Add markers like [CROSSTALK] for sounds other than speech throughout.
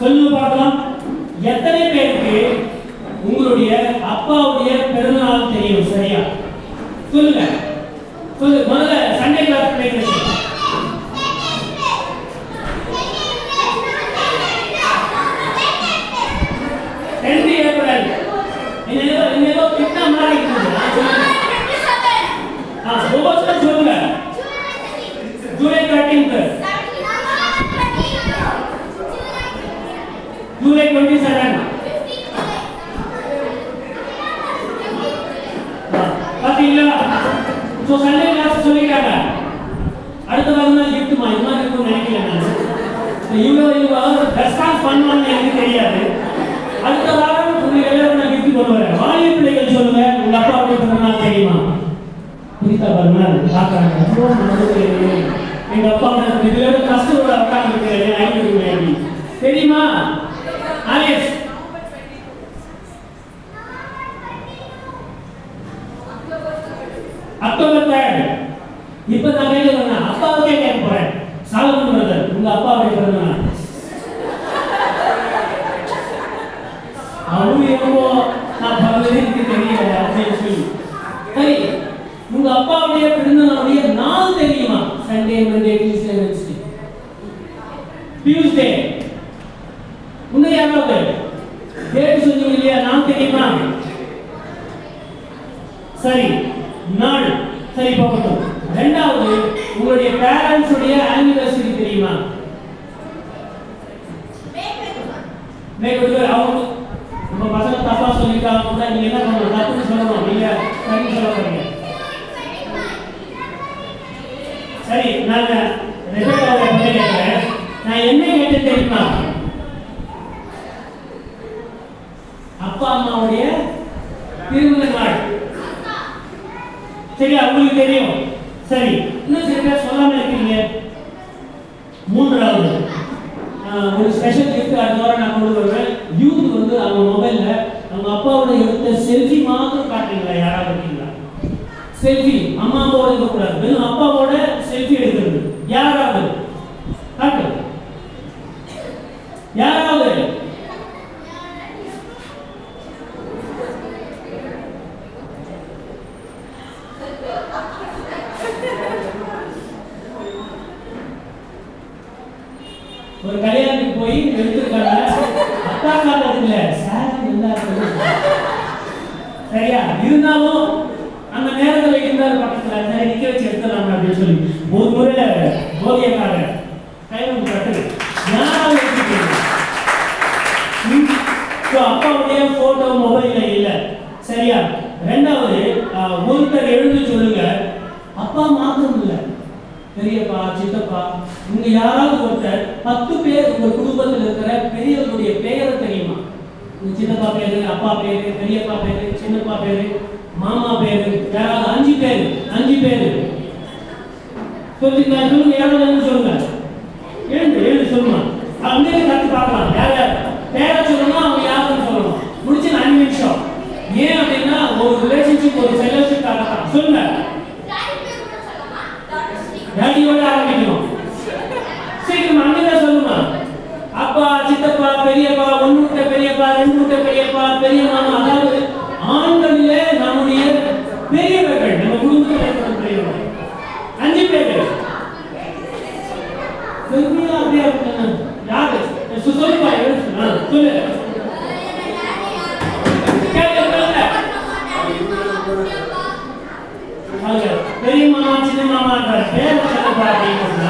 சொல்லுங்க பார்க்கலாம். எத்தனை பேருக்கு உங்களுடைய அப்பாவுடைய பிறந்தநாள் தெரியும் சரியா? சொல்லுங்க. சொல்லு முதல்ல Sunday class place tenth April இன்னேதோ இன்னேதோ கிட்ட மாதிரி இருக்குது ஆ, சொல்லுங்க. ஆ ஒவ்வொருத்தரும் சொல்லுங்க July thirteenth July twenty seven பாத்தீங்களா? ஸோ சண்டே கிளாஸ் சொல்லிட்டாங்க. அடுத்த வாரம் தான் கிஃப்ட்டுமா இது மாதிரி நினைக்கல நான். இவ்வளோ இவ்வளோ ரெஸ்பான்ஸ் பண்ணுவான்னு எனக்கு தெரியாது. அடுத்த வாரம் உங்களுக்கு எல்லாரும் நான் கிஃப்ட் கொண்டு வரேன். வாலிய பிள்ளைகள் சொல்லுங்க. உங்க அப்பா அப்படி தெரியுமா? புரிதா பாருங்க பார்க்கறாங்க. எங்க அப்பா இதுல கஷ்டப்பட உட்கார்ந்து தெரியுமா ஆலிஸ் அக்டோபர் தேர்ட் இப்ப நான் கேட்க வரேன் அப்பாவுக்கே கேட்க போறேன் சாலமன் பிரதர் உங்க அப்பாவுடைய பிறந்த நாள் அவரு என்னவோ நான் பிறந்ததே எனக்கு தெரியல அப்படின்னு சொல்லி சரி உங்க அப்பாவுடைய பிறந்த நாளுடைய நாள் தெரியுமா Sunday Monday Tuesday Wednesday Tuesday யாராவது டேட் சொன்னீங்க இல்லையா? நாள் தெரியுமா? சரி. நாள். சரி போகட்டும். ரெண்டாவது உங்களுடைய பேரண்ட்ஸ் உடைய ஆனிவர்சரி தெரியுமா? மேற்கொண்டு அவங்க நம்ம பசங்க தப்பா சொல்லிட்டாங்க கூட நீங்க என்ன பண்ணணும்? தப்புன்னு சொல்லணும் நீங்க சரி சொல்ல போறீங்க சரி நான் நான் என்ன கேட்டேன் தெரியுமா? அப்பா அம்மாவுடைய திருமண நாள். சரி அவங்களுக்கு தெரியும். சரி இன்னும் சில பேர் சொல்லாம இருக்கீங்க மூன்றாவது ஆஹ், ஒரு ஸ்பெஷல் கிஃப்ட் அது வாரம் நான் கொண்டு வருவேன். யூத் வந்து அவங்க மொபைல்ல அவங்க அப்பாவோட எடுத்த செல்ஃபி மாத்திரம் காட்டுறீங்களா? யாராவது இருக்கீங்களா? செல்ஃபி அம்மா அப்பாவோட இருக்கக்கூடாது. வெறும் அப்பா எடுக்கிறது யாராவது யாராவது? ஒரு கல்யாணத்துக்கு போய் எடுத்துருக்காங்க. அக்கா காலத்துல சாரி நல்லா சரியா? இருந்தாலும் அந்த நேரத்தில் இருந்தார் பக்கத்தில் சரி நிற்க வச்சு எடுத்துடலாம் அப்படின்னு சொல்லி ஒரு முறை போதியக்கார கைவன் கட்டு யாராவது அப்பாவுடைய போட்டோ மொபைல்ல இல்லை. சரியா? ரெண்டாவது ஒருத்தர் எழுந்து சொல்லுங்க. அப்பா மாத்தம் இல்லை. பெரியப்பா சித்தப்பா உங்க யாராவது ஒருத்தர் பத்து பேர் உங்க குடும்பத்தில் இருக்கிற பெரியவர்களுடைய பெயரை தெரியுமா? சின்னப்பா பேரு அப்பா பேரு பெரியப்பா பேரு சின்னப்பா பேரு மாமா பேரு யாராவது அஞ்சு பேரு அஞ்சு பேரு. சொல்லுங்க யாராவது சொல்லுங்க? சொல்லப்பா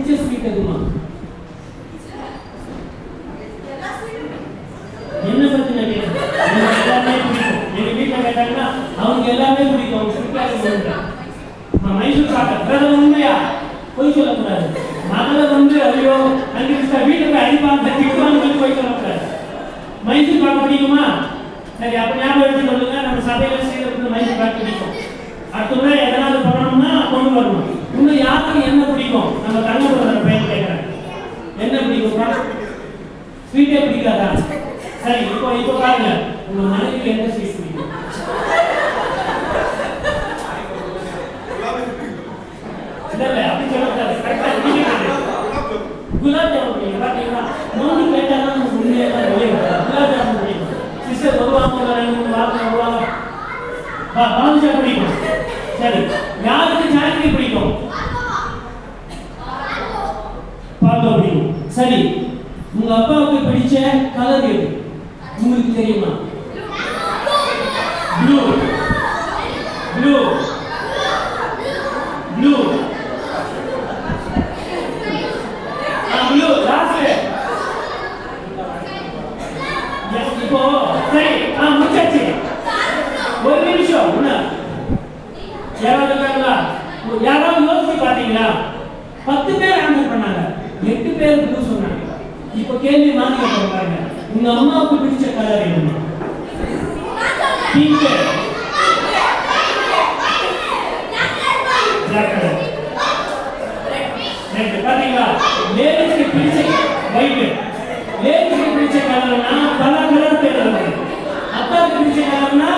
பிடிச்ச ஸ்வீட் எதுமா என்ன பத்தி நான் எல்லாமே பிடிக்கும். எங்க வீட்டுல கேட்டாங்கன்னா அவங்க எல்லாமே பிடிக்கும். அவங்க பிடிக்காது மைசூர் சாப்பிட்டேன் பிரதமர் உண்மையா? போய் சொல்லக்கூடாது. மகளை வந்து ஐயோ அஞ்சு வீட்டுக்கு அடிப்பாங்க திட்டுவாங்க போய் சொல்லக்கூடாது. மைசூர் பாக்க பிடிக்குமா? சரி அப்ப ஞாபகம் எடுத்து சொல்லுங்க நம்ம சபையில செய்யறது மைசூர் பாக்க பிடிக்கும். அடுத்த முறை எதனால பண்ணணும்னா கொண்டு வரணும். இன்னும் யாருக்கு என்ன பிடிக்கும் நம்ம தங்கப்படுற பையன் கேட்கிறேன் என்ன பிடிக்கும் ஸ்வீட்டே பிடிக்காதா சரி இப்போ இப்போ பாருங்க உங்க மனைவிக்கு எந்த ஸ்வீட் பிடிக்கும் இல்ல இல்ல அப்படி சொல்லக்கூடாது கரெக்டா பிடிக்கிறது குலாப் ஜாமுன் பிடிக்கும் பாத்தீங்களா மூணு கேட்டாலும் நமக்கு உண்மையே தான் வெளியே வரும் குலாப் ஜாமுன் பிடிக்கும் சிஸ்டர் வருவாங்க ஒரு ரெண்டு மூணு வாரத்தில் வருவாங்க பா பாதுஷா பிடிக்கும் சரி யாருக்கு ஜானகி பிடிக்கும் பால்கோ பிடிக்கும் சரி உங்க அப்பாவுக்கு பிடிச்ச கலர் எது உங்களுக்கு தெரியுமா blue blue blue blue last இப்போ சரி ஆ முடிச்சாச்சு ஒரு நிமிஷம் உன்ன யாராவது இருக்காங்களா யாராவது யோசிச்சு பாத்தீங்களா பத்து பேர் ஆன்சர் பண்ணாங்க. எட்டு பேர் ப்ளூ சொன்னாங்க. இப்போ கேள்வி நான் கேட்கறேன் பாருங்க. உங்க அம்மாவுக்கு பிடிச்ச கலர் என்ன பிங்க் பிளாக் கலர் ரெண்டு பாத்தீங்களா? லேடிஸ்க்கு பிடிச்ச ஒயிட் லேடிஸ்க்கு பிடிச்ச கலர்னா பல கலர் பேர் இருக்கு அப்பாவுக்கு பிடிச்ச கலர்னா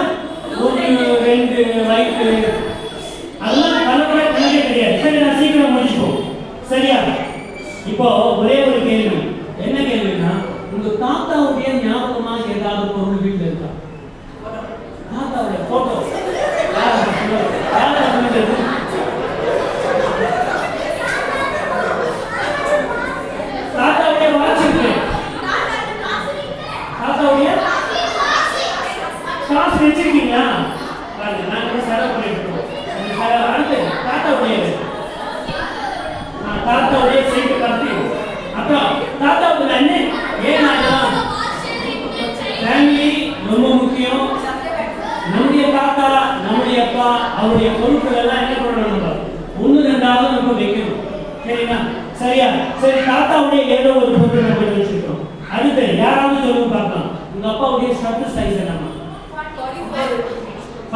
ஒன்று ரெண்டு ஒயிட் அதெல்லாம் கலர் கணக்கே கிடையாது சரி நான் சீக்கிரம் முடிச்சுப்போம் சரியா இப்போ ஒரே ஒரு கேள்வி என்ன கேள்வினா உங்க தாத்தாவுடைய ஞாபகமா ஏதாவது பொருள் வீட்டுல இருக்கா தாத்தாவுடைய போட்டோ யார் வீட்டுல இருக்கு தாத்தாவுடைய வாட்ச் இருக்கு தாத்தாவுடைய காசு வச்சிருக்கீங்களா? பாருங்க நான் கூட செலவு பண்ணிட்டு இருக்கோம் அடுத்து தாத்தாவுடைய தாத்தாவுடைய சீட்டு பார்த்து அப்புறம் தாத்தாவுக்கு அண்ணன் ஏன் ஆகலாம் ஃபேமிலி ரொம்ப முக்கியம். நம்முடைய தாத்தா நம்முடைய அப்பா அவருடைய பொருட்கள் எல்லாம் என்ன பண்ணணும் ஒன்று ரெண்டாவது நம்ம வைக்கணும். சரிங்களா? சரியா? சரி தாத்தாவுடைய ஏதோ ஒரு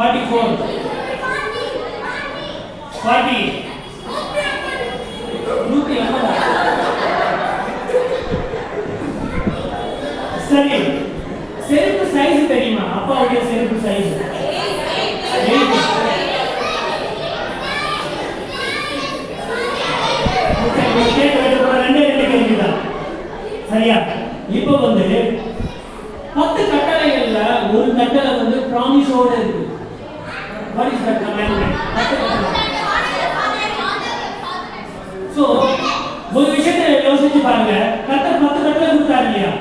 44 40 நூற்றி எண்பதா? சரி. செருப்பு சைஸ் தெரியுமா? அப்பாவுடைய செருப்பு சைஸ் சரியா? இப்போ வந்து பத்து கட்டளைகள்ல ஒரு கட்டளை வந்து ப்ராமிஸோட இருக்கு. What is that commandment? So ஒரு விஷயத்தை யோசிச்சு பாருங்க. கத்தர் பத்து கட்டளை கொடுத்தாரு இல்லையா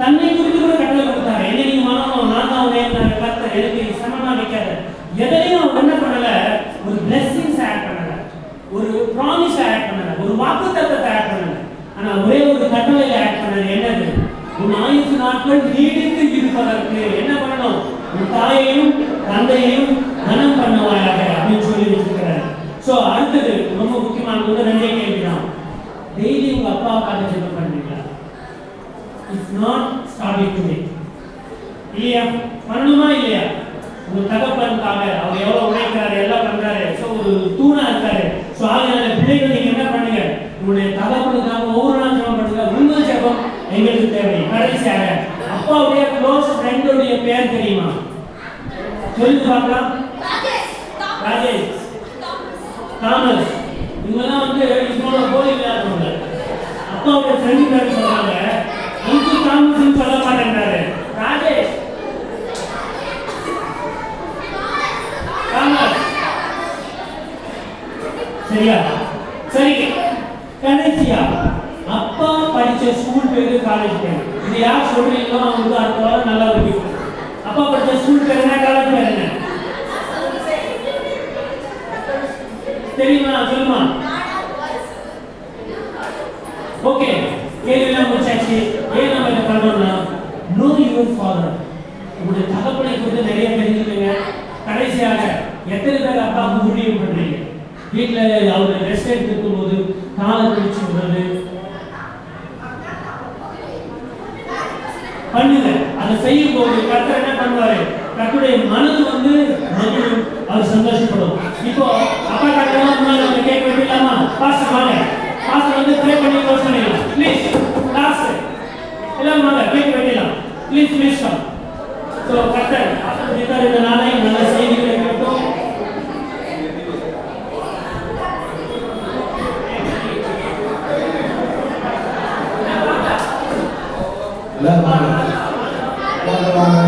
தன்னை குறித்து கூட கட்டளை கொடுத்தாரு. என்ன நீங்க மனம் நான் தான் உதயம் கத்தர் எனக்கு சமமா வைக்காத. எதையும் அவர் என்ன பண்ணல? ஒரு பிளெஸிங்ஸ் ஆட் பண்ணல. ஒரு ப்ராமிஸ் ஆட் பண்ணல. ஒரு வாக்குத்தத்தத்தை ஆட் பண்ணல. ஆனா ஒரே ஒரு கட்டளையில ஆட் பண்ணது என்னது? உன் ஆயுசு நாட்கள் நீடித்து இருப்பதற்கு என்ன பண்ணணும்? உன் தாயையும் தந்தையையும் கனம் பண்ணுவாயாக அப்படின்னு சொல்லி வச்சிருக்கிறாரு ஸோ அடுத்தது ரொம்ப முக்கியமானது ரெண்டே கேள்விதான் டெய்லி உங்க அப்பா அப்பாவுக்காக ஜெபம் பண்ணுவீங்களா இஃப் நாட் ஸ்டார்டிங் டுடே இல்லையா? பண்ணணுமா இல்லையா? உங்க தகப்பனுக்காக அவர் எவ்வளவு உழைக்கிறாரு எல்லாம் பண்றாரு. ஸோ ஒரு தூணா இருக்காரு. ஸோ அதனால பிள்ளைகள் நீங்க என்ன பண்ணுங்க? உங்களுடைய தகப்பனுக்காக ஒவ்வொரு நாள் ஜெபம் பண்ணுங்க. உங்கள் ஜெபம் எங்களுக்கு தேவை. கடைசியாக அப்பாவுடைய க்ளோஸ் ஃப்ரெண்டுடைய பேர் தெரியுமா? சொல்லுங்க பார்க்கலாம். சரியா? சரி கடைசியா அப்பா படிச்ச ஸ்கூல் பேரு காலேஜ் பேரு. இது யார் சொல்றீங்களோ அவங்களுக்கு அடுத்த வாரம் நல்லா இருக்கும் அப்பா படிச்ச ஸ்கூல் பேர் என்ன? காலேஜ் பேர் என்ன? தெரியுமா? சொல்லுமா. ஓகே. கேள்வியெல்லாம் முடிச்சாச்சு. ஏன் நம்ம இதை பண்ணோம்னா நோ யுவர் ஃபாதர் உங்களுடைய தகப்பனை குறித்து நிறைய தெரிஞ்சுக்கங்க கடைசியாக எத்தனை பேர் அப்பாவுக்கு ஊழியம் பண்றீங்க வீட்டில் அவர் ரெஸ்ட் எடுத்துக்கும் போது காலை பிடிச்சு விடுறது. பண்ணுங்க. அதை செய்யும் போது கத்தர் என்ன பண்ணுவாரு? கத்துடைய மனது வந்து மகிழும். அவர் சந்தோஷப்படும். இப்போ அப்பா கட்டலாம் நம்ம கேட்க வேண்டியலாமா பாஸ்டர் வாங்க. பாஸ்டர் வந்து ப்ரே பண்ணி க்ளோஸ் பண்ணிடலாம். ப்ளீஸ் லாஸ்ட் எல்லாம் வாங்க கேட்க வேண்டியலாம் ப்ளீஸ் ப்ளீஸ் ஸோ கத்தர் ஆசிரியர் இந்த நாளை நல்ல செய்திகளை கேட்டோம் எல்லாரும் வாங்க. வாங்க, வாங்க.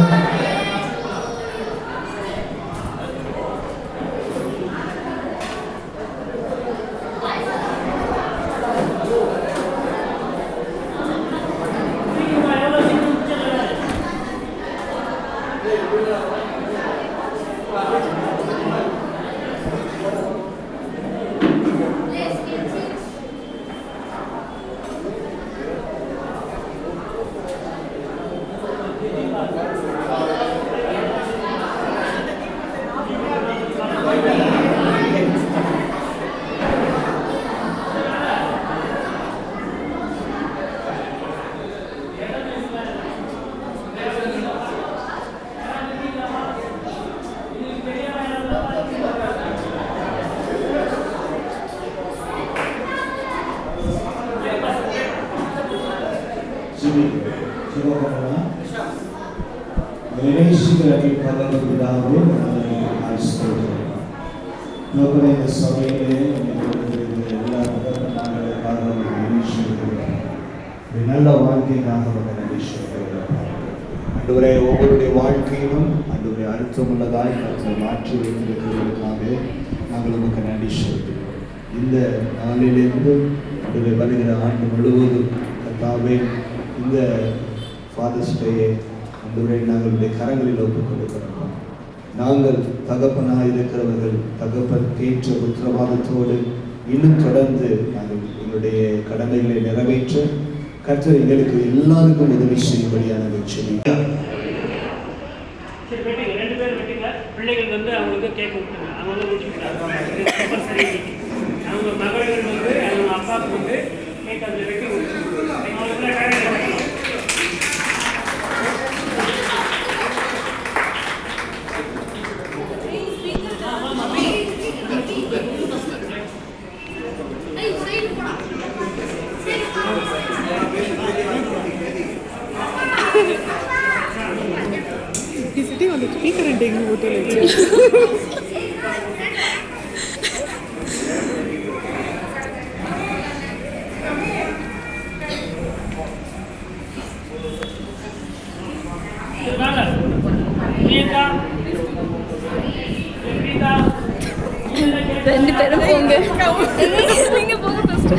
ஜெபி. ஜெபம் பண்ணலாம். நேசிக்கிறதை பரலோகப்பிதாவே, உம்மை ஆசீர்வதிக்கிறோம். லோகமே இந்த சபையிலே இருக்கிற எல்லா தகப்பன்மார்களுக்காக உம்மை நன்றி சொல்கிறோம். ஒரு நல்ல வாழ்க்கைக்காக நன்றி ஒவ்வொருடைய வாழ்க்கையிலும் ஆண்டவரே அர்த்தமுள்ளதாய் கர்த்தர் மாற்றி வைத்திருக்கிறதற்காக நாங்கள் உமக்கு நன்றி சொல்கிறோம் இந்த நாளிலிருந்து அன்றுவரை வருகிற ஆண்டு முழுவதும் கத்தாவே இந்த ஃபாதர்ஸ் டேயை அன்றுவரை நாங்களுடைய கரங்களில் ஒப்புக் கொடுக்கிறோம். நாங்கள் தகப்பனாக இருக்கிறவர்கள் தகப்பன் கேற்ற உத்தரவாதத்தோடு இன்னும் தொடர்ந்து நாங்கள் எங்களுடைய கடமைகளை நிறைவேற்ற கர்த்தர் எங்களுக்கு எல்லாருக்கும் உதவி செய்யும்படியான நாங்கள் சரி ரெண்டு பேரும் பிள்ளைகள் வந்து அவங்களுக்கு கேட்க அவங்க சரி. அவங்க ரெண்டு பேரும் போங்க. [LAUGHS] நீங்க போங்க ஃபர்ஸ்ட்